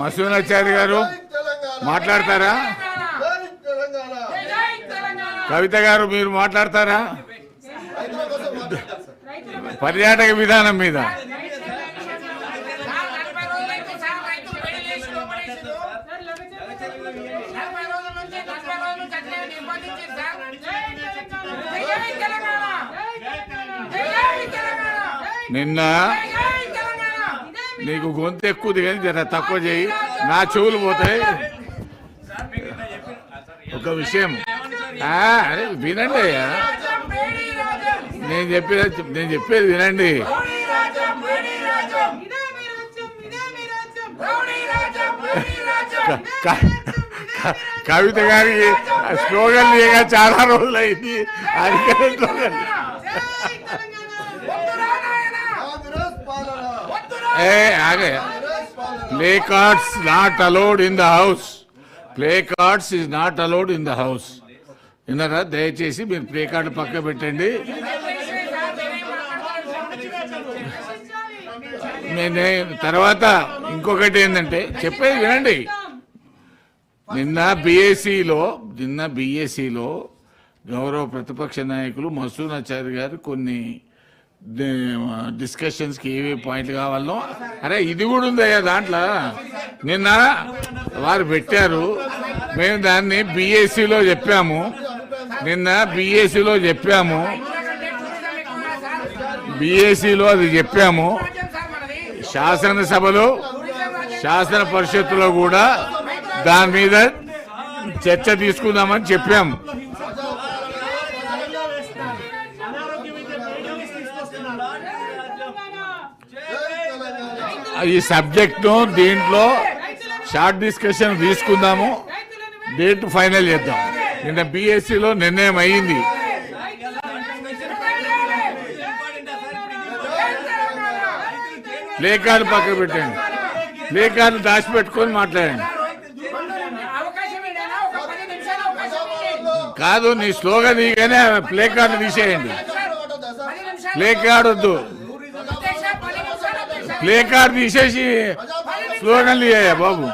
మసూనాచారి గారు మాట్లాడతారా? జై తెలంగాణ. జై తెలంగాణ. కవిత గారు మీరు మాట్లాడతారా. పర్యాటక విధానం మీద. నిన్న జై తెలంగాణ. నీకు గొంతు ఎక్కువది కానీ జర తక్కువ చేయి. నా చెవులు పోతాయి. ఒక విషయం. అరే వినండి అయ్యా. నేను చెప్పేది నేను చెప్పేది వినండి. కవిత గారికి స్లోగన్ లేక చాలా రోజులైంది. అది slogan. Play cards not allowed in the house play cards is not allowed in the house విన్నారా? దయచేసి మీరు ప్లే కార్డు పక్క పెట్టండి. నేను తర్వాత ఇంకొకటి ఏంటంటే చెప్పేది వినండి. నిన్న బీఏసీలో నిన్న బీఏసీలో గౌరవ ప్రతిపక్ష నాయకులు మసూన్ ఆచార్య గారు కొన్ని డిస్కషన్స్కి ఏవే పాయింట్లు కావాలో. అరే ఇది కూడా ఉందయ్యా దాంట్లో. నిన్న వారు పెట్టారు. మేము దాన్ని బీఏసీలో చెప్పాము. నిన్న బీఏసీలో చెప్పాము. బీఏసీలో అది చెప్పాము. శాసనసభలో శాసన పరిషత్తులో కూడా దాని మీద చర్చ తీసుకుందామని చెప్పాము. ఈ సబ్జెక్ట్ను దీంట్లో షార్ట్ డిస్కషన్ తీసుకుందాము. డేట్ ఫైనల్ చేద్దాం. నిన్న బీఎస్సీలో నిర్ణయం అయ్యింది ప్లే కార్డు పక్క పెట్టండి. ప్లే కార్డు దాచిపెట్టుకొని మాట్లాడండి. కాదు నీ స్లోగా దిగానే ప్లే కార్డు తీసేయండి. ప్లే కార్డు వద్దు అధ్యక్ష, పది నిమిషాలు అధ్యక్ష. ప్లే కార్డు తీసేసి స్లోగన్లు ఇయ్యా బాబు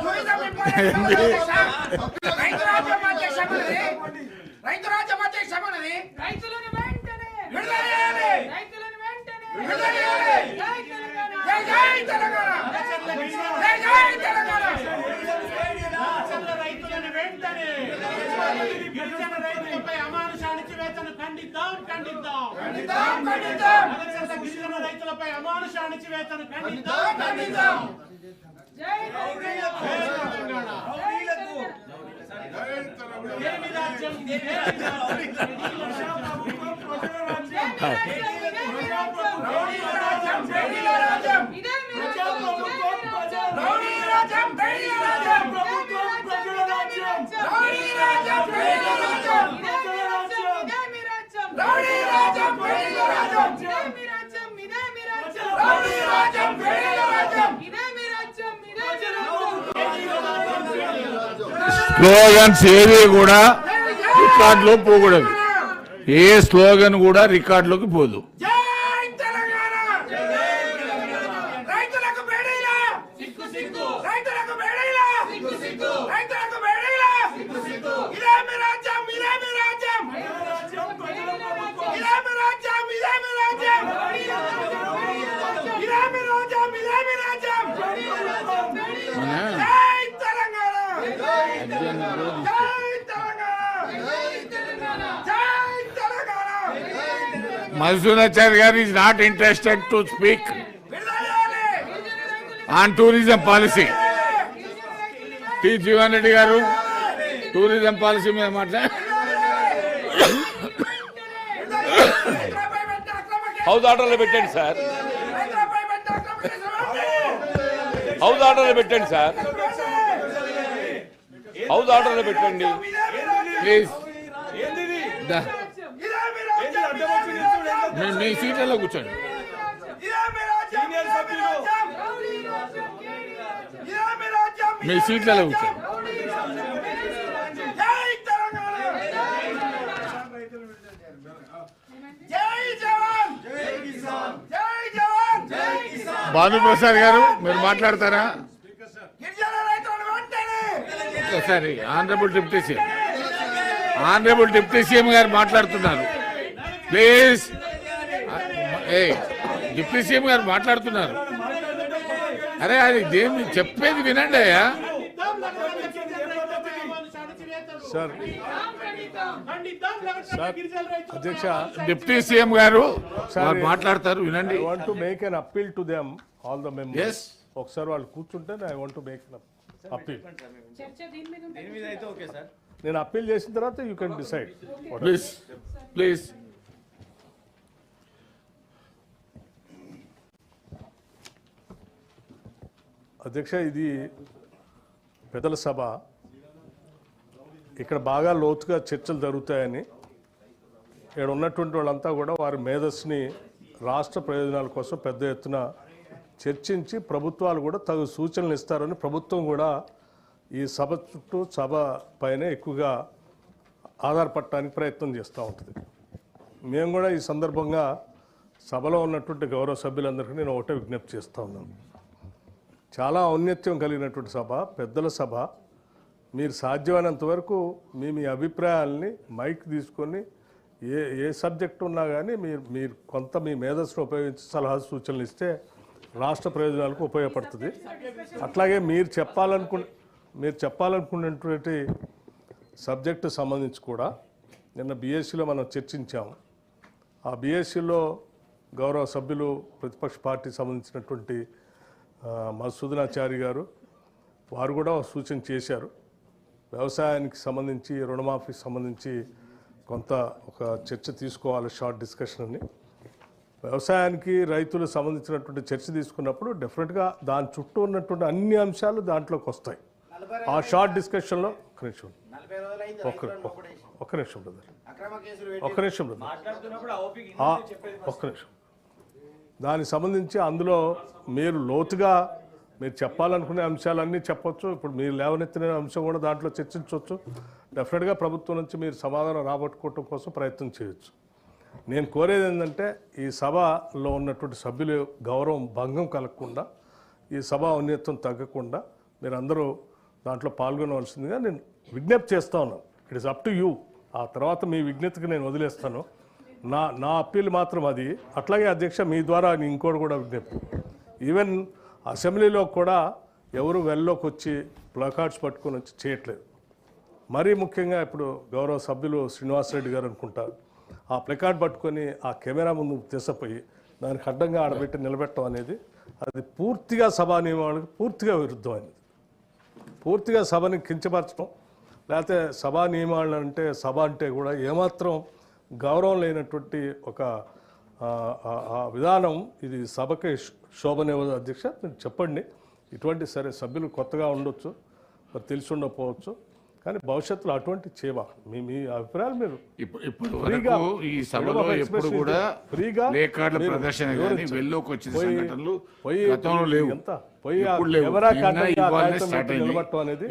ఖండిద్దాం ఖండిద్దాం ఖండిద్దాం, ఖండిద్దాం. అలసంద గిరిజన రైతులపై అమానుషానికి వేతను ఖండిద్దాం ఖండిద్దాం. జై తెలంగాణ ఏమి రాజ్యం ఇదే రౌడీ రాజ్యం, బేడీల రాజ్యం. ఇదే మీ రాజ్యం ఇదే మీ రాజ్యం రౌడీ రాజ్యం, బేడీల రాజ్యం. ప్రభుత్వం ప్రజల రాజ్యం రౌడీ రాజ్యం, బేడీల రాజ్యం. ఇదే మీ రాజ్యం ఇదే మీ రాజ్యం రౌడీ రాజ్యం, బేడీల రాజ్యం. ఇదే మీ రాజ్యం ఇదే మీ రాజ్యం రౌడీ రాజ్యం, బేడీల రాజ్యం. ఇదే మీ రాజ్యం ఇదే మీ రాజ్యం స్లోగన్స్ ఏవి కూడా రికార్డులో పోకూడదు. ఏ స్లోగన్ కూడా రికార్డులోకి పోదు జై తెలంగాణ. రైతులకు బేడీల. రైతులకు బేడీల. రైతులకు బేడీల. ఇదే మీ రాజ్యం, ఇదే మీ రాజ్యం. ఇదే మీ రాజ్యం, ఇదే మీ రాజ్యం. ఇదే మీ రాజ్యం, ఇదే మీ రాజ్యం. జై తెలంగాణ. జై తెలంగాణ. జై Telangana. Madhusudanachari garu is not interested to speak. On tourism policy T Jeevan Reddy garu tourism policy మీద కేసులు హౌస్ ఆర్డర్లో పెట్టండి సార్. హౌస్ ఆర్డర్లో పెట్టండి సార్ హౌస్ ఆర్డర్లో పెట్టండి. ప్లీజ్ ఇదే మీ మీ సీట్లలో మీ. కూర్చోండి జవాన్ జై కిసాన్ భానుప్రసాద్ గారు మీరు మాట్లాడతారా? ఒకసారి honourable deputy CM. Honourable deputy CM garu మాట్లాడుతున్నారు. Please. A deputy CM garu మాట్లాడుతున్నారు. అరే అది దేని చెప్పేది వినండి అయ్యా. సార్ సార్ అధ్యక్ష డిప్యూటీ సీఎం గారు మాట్లాడతారు వినండి. I want to make an appeal to them all the members Yes. ఒకసారి వాళ్ళు కూర్చుంటే I want to make appeal చర్చ దీని మీద ఉంటుంది నేను అప్పీల్ చేసిన తర్వాత you can decide please please అధ్యక్ష ఇది పెద్దల సభ. ఇక్కడ బాగా లోతుగా చర్చలు జరుగుతాయని. ఇక్కడ ఉన్నటువంటి వాళ్ళంతా కూడా వారి మేధస్సుని రాష్ట్ర ప్రయోజనాల కోసం పెద్ద ఎత్తున చర్చించి ప్రభుత్వాలు కూడా తగు సూచనలు ఇస్తారని ప్రభుత్వం కూడా ఈ సభ చుట్టూ సభ పైన ఎక్కువగా ఆధారపడటానికి ప్రయత్నం చేస్తూ ఉంటుంది. మేము కూడా ఈ సందర్భంగా సభలో ఉన్నటువంటి గౌరవ సభ్యులందరికీ నేను ఒకటే విజ్ఞప్తి చేస్తూ ఉన్నాను. చాలా ఔన్నత్యం కలిగినటువంటి సభ పెద్దల సభ. మీరు సాధ్యమైనంత వరకు మీ మీ అభిప్రాయాల్ని మైక్ తీసుకొని ఏ ఏ సబ్జెక్ట్ ఉన్నా కానీ మీరు మీరు కొంత మీ మేధస్సును ఉపయోగించి సలహా సూచనలు ఇస్తే రాష్ట్ర ప్రయోజనాలకు ఉపయోగపడుతుంది. అట్లాగే మీరు చెప్పాలనుకు మీరు చెప్పాలనుకున్నటువంటి సబ్జెక్టు సంబంధించి కూడా నిన్న బీఎస్సీలో మనం చర్చించాము. ఆ బీఎస్సీలో గౌరవ సభ్యులు ప్రతిపక్ష పార్టీ సంబంధించినటువంటి మధుసూదనాచారి గారు వారు కూడా ఒక సూచన చేశారు. వ్యవసాయానికి సంబంధించి రుణమాఫీకి సంబంధించి కొంత ఒక చర్చ తీసుకోవాలి షార్ట్ డిస్కషన్ అని. వ్యవసాయానికి రైతులకు సంబంధించినటువంటి చర్చ తీసుకున్నప్పుడు డెఫినెట్గా దాని చుట్టూ ఉన్నటువంటి అన్ని అంశాలు దాంట్లోకి వస్తాయి. ఆ షార్ట్ డిస్కషన్లో ఒక్క నిమిషం ఒక్క ఒక్క నిమిషం బ్రదర్. ఒక్క నిమిషం బ్రదర్. ఒక్క నిమిషం. దానికి సంబంధించి అందులో మీరు లోతుగా మీరు చెప్పాలనుకునే అంశాలన్నీ చెప్పొచ్చు. ఇప్పుడు మీరు లేవనెత్తిన అంశం కూడా దాంట్లో చర్చించవచ్చు డెఫినెట్గా ప్రభుత్వం నుంచి మీరు సమాధానం రాబట్టుకోవటం కోసం ప్రయత్నం చేయొచ్చు. నేను కోరేది ఏంటంటే ఈ సభలో ఉన్నటువంటి సభ్యుల గౌరవం భంగం కలగకుండా ఈ సభ ఔన్నత్యం తగ్గకుండా మీరందరూ దాంట్లో పాల్గొనవలసిందిగా నేను విజ్ఞప్తి చేస్తా ఉన్నాను. It is up to you ఆ తర్వాత మీ విజ్ఞతకి నేను వదిలేస్తాను. నా నా అప్పీల్ మాత్రం అది. అట్లాగే అధ్యక్ష మీ ద్వారా నేను ఇంకోటి కూడా విజ్ఞప్తి. ఈవెన్ అసెంబ్లీలో కూడా ఎవరు వెల్లోకి వచ్చి ప్లకార్డ్స్ పట్టుకొని వచ్చి చేయట్లేదు. మరీ ముఖ్యంగా ఇప్పుడు గౌరవ సభ్యులు శ్రీనివాసరెడ్డి గారు అనుకుంటారు. ఆ ప్లకార్డ్ పట్టుకొని ఆ కెమెరా ముందు తీసపోయి దానికి అడ్డంగా ఆడబెట్టి నిలబెట్టడం అనేది అది పూర్తిగా సభా నియమాలకు పూర్తిగా విరుద్ధమైనది. పూర్తిగా సభని కించపరచడం లేకపోతే సభా నియమాలు అంటే సభ అంటే కూడా ఏమాత్రం గౌరవం లేనటువంటి ఒక విధానం ఇది సభకి శ్- శోభనివ్వదు అధ్యక్ష మీరు చెప్పండి. ఇటువంటి సరే సభ్యులు కొత్తగా ఉండొచ్చు మరి తెలిసి ఉండకపోవచ్చు. కానీ భవిష్యత్తులో అటువంటి చేయవా మీ మీ అభిప్రాయాలు మీరు ఇప్పుడు వరకు ఈ సభలో ఎప్పుడు కూడా ఫ్రీగా ప్లే కార్డుల మీరు ప్రదర్శన కానీ. వెల్లోకి వచ్చిన సంఘటనలు గతంలో లేవు. ఎంత?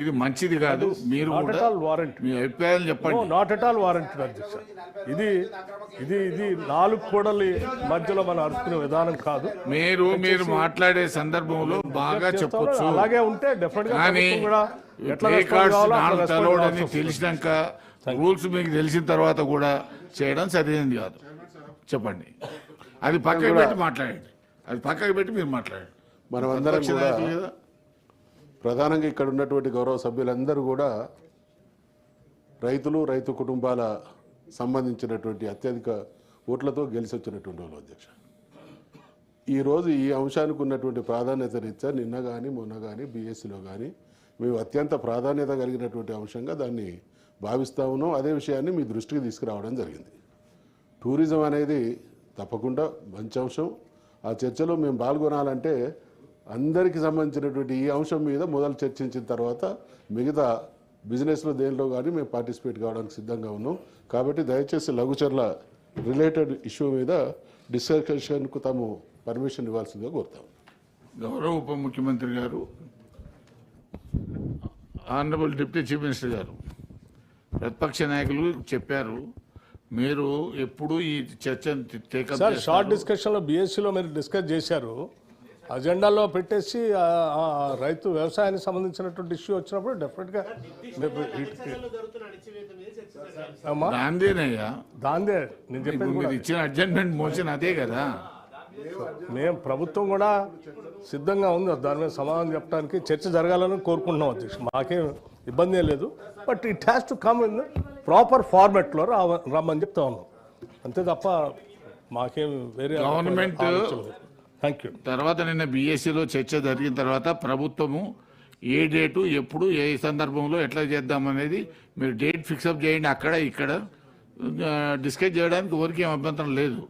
ఇది మంచిది కాదు. మీరు warranted. మీ అభిప్రాయాలు చెప్పండి. నాట్ ఎట్ ఆల్ వారంటీ అధ్యక్ష. ఇది ఇది ఇది నాలుగు కూడలి మధ్యలో మనం అరుచుకునే విధానం కాదు. మీరు మీరు మాట్లాడే సందర్భంలో బాగా చెప్పొచ్చు. అలాగే ఉంటే డెఫినెట్గా కూడా తెలిసినాక రూల్స్ మీకు తెలిసిన తర్వాత కూడా చేయడం సరైనది కాదు. చెప్పండి. అది పక్కకి పెట్టి మాట్లాడండి. అది పక్కకి పెట్టి మీరు మాట్లాడండి. కూడా కదా ప్రధానంగా ఇక్కడ ఉన్నటువంటి గౌరవ సభ్యులందరూ కూడా రైతులు రైతు కుటుంబాల సంబంధించినటువంటి అత్యధిక ఓట్లతో గెలిచి వచ్చినటువంటి వాళ్ళు అధ్యక్ష. ఈరోజు ఈ అంశానికి ఉన్నటువంటి ప్రాధాన్యత రీత్యా నిన్న కానీ మొన్న కానీ బీఎస్సీలో కానీ మేము అత్యంత ప్రాధాన్యత కలిగినటువంటి అంశంగా దాన్ని భావిస్తా ఉన్నాం. అదే విషయాన్ని మీ దృష్టికి తీసుకురావడం జరిగింది. టూరిజం అనేది తప్పకుండా మంచి అంశం. ఆ చర్చలో మేము పాల్గొనాలంటే అందరికీ సంబంధించినటువంటి ఈ అంశం మీద మొదలు చర్చించిన తర్వాత మిగతా బిజినెస్లో దేనిలో కానీ మేము పార్టిసిపేట్ కావడానికి సిద్ధంగా ఉన్నాం. కాబట్టి దయచేసి లఘుచర్ల రిలేటెడ్ ఇష్యూ మీద డిస్కషన్కు తాము పర్మిషన్ ఇవ్వాల్సిందిగా కోరుతాం. గౌరవ ఉప ముఖ్యమంత్రి గారు ఆనరబుల్ డిప్యూటీ చీఫ్ మినిస్టర్ గారు ప్రతిపక్ష నాయకులు చెప్పారు మీరు ఎప్పుడు ఈ చర్చ షార్ట్ డిస్కషన్లో BSc లో మీరు డిస్కస్ చేశారు. అజెండాలో పెట్టేసి రైతు వ్యవసాయానికి సంబంధించినటువంటి ఇష్యూ వచ్చినప్పుడు డెఫినెట్గా దాందేనయ్యా దాందే నేను చెప్పేది ఇచ్చిన అడ్జస్ట్మెంట్ మోషన్ అదే కదా. మేము ప్రభుత్వం కూడా సిద్ధంగా ఉంది. దాని మీద సమాధానం చెప్పడానికి చర్చ జరగాలని కోరుకుంటున్నాం అధ్యక్ష. మాకేం ఇబ్బంది ఏం లేదు. But it has to come in proper ఫార్మెట్లో రమ్మని చెప్తా ఉన్నాం. అంతే తప్ప మాకేం వేరే Government- థ్యాంక్ యూ తర్వాత నిన్న బీఎస్సీలో చర్చ జరిగిన తర్వాత ప్రభుత్వము ఏ డేటు ఎప్పుడు ఏ సందర్భంలో ఎట్లా చేద్దామనేది మీరు డేట్ ఫిక్సప్ చేయండి. అక్కడ ఇక్కడ డిస్కస్ చేయడానికి ఎవరికి ఏం అభ్యంతరం లేదు.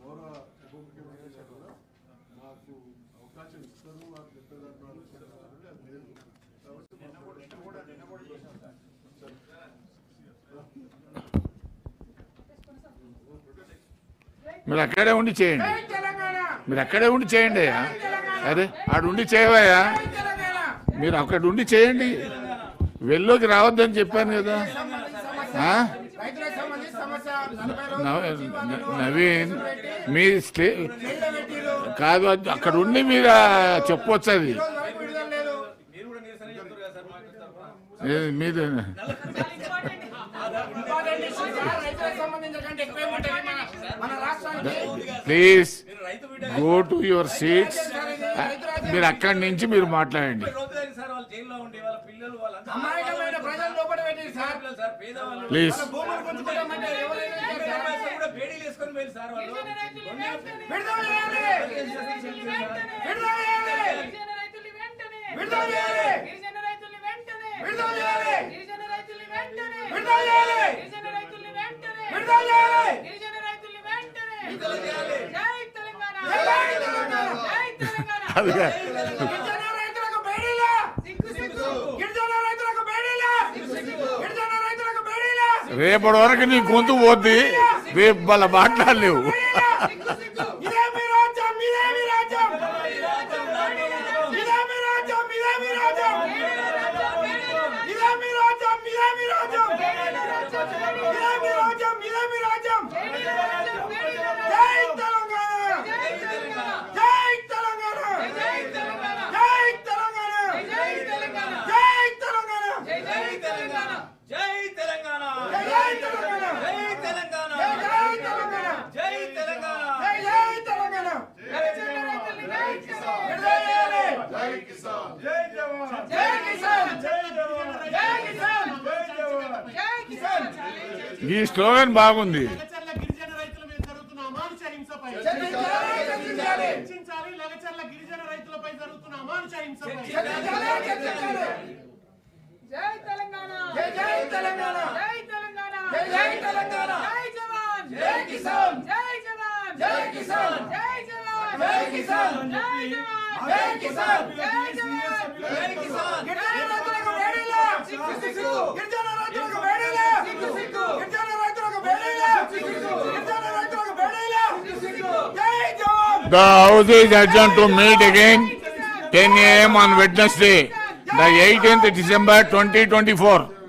గౌరవ ఉప ముఖ్యమంత్రి మాకు అవకాశం ఇస్తారు. చెప్పేదాన్ని అది మీరు అక్కడే ఉండి చేయండి. మీరు అక్కడే ఉండి చేయండి. అదే ఆడుండి చేయవయ్యా. మీరు అక్కడ ఉండి చేయండి. వెళ్ళోకి రావద్దని చెప్పాను కదా. నవీన్ మీ స్టే కాదు అక్కడ ఉండి మీరు చెప్పొచ్చు అది. మీరు please go to your seats. మీరు అక్కడి నుంచి మీరు మాట్లాడండి. ప్లీజ్. రేపటి వరకు నీ గొంతు పోద్ది. రేపు మళ్ళీ మాట్లాడలేవు. ఈ స్లోగన్ బాగుంది. లగచర్ల గిరిజన The house is adjourned to meet again 10 a.m. on Wednesday, the 18th December 2024.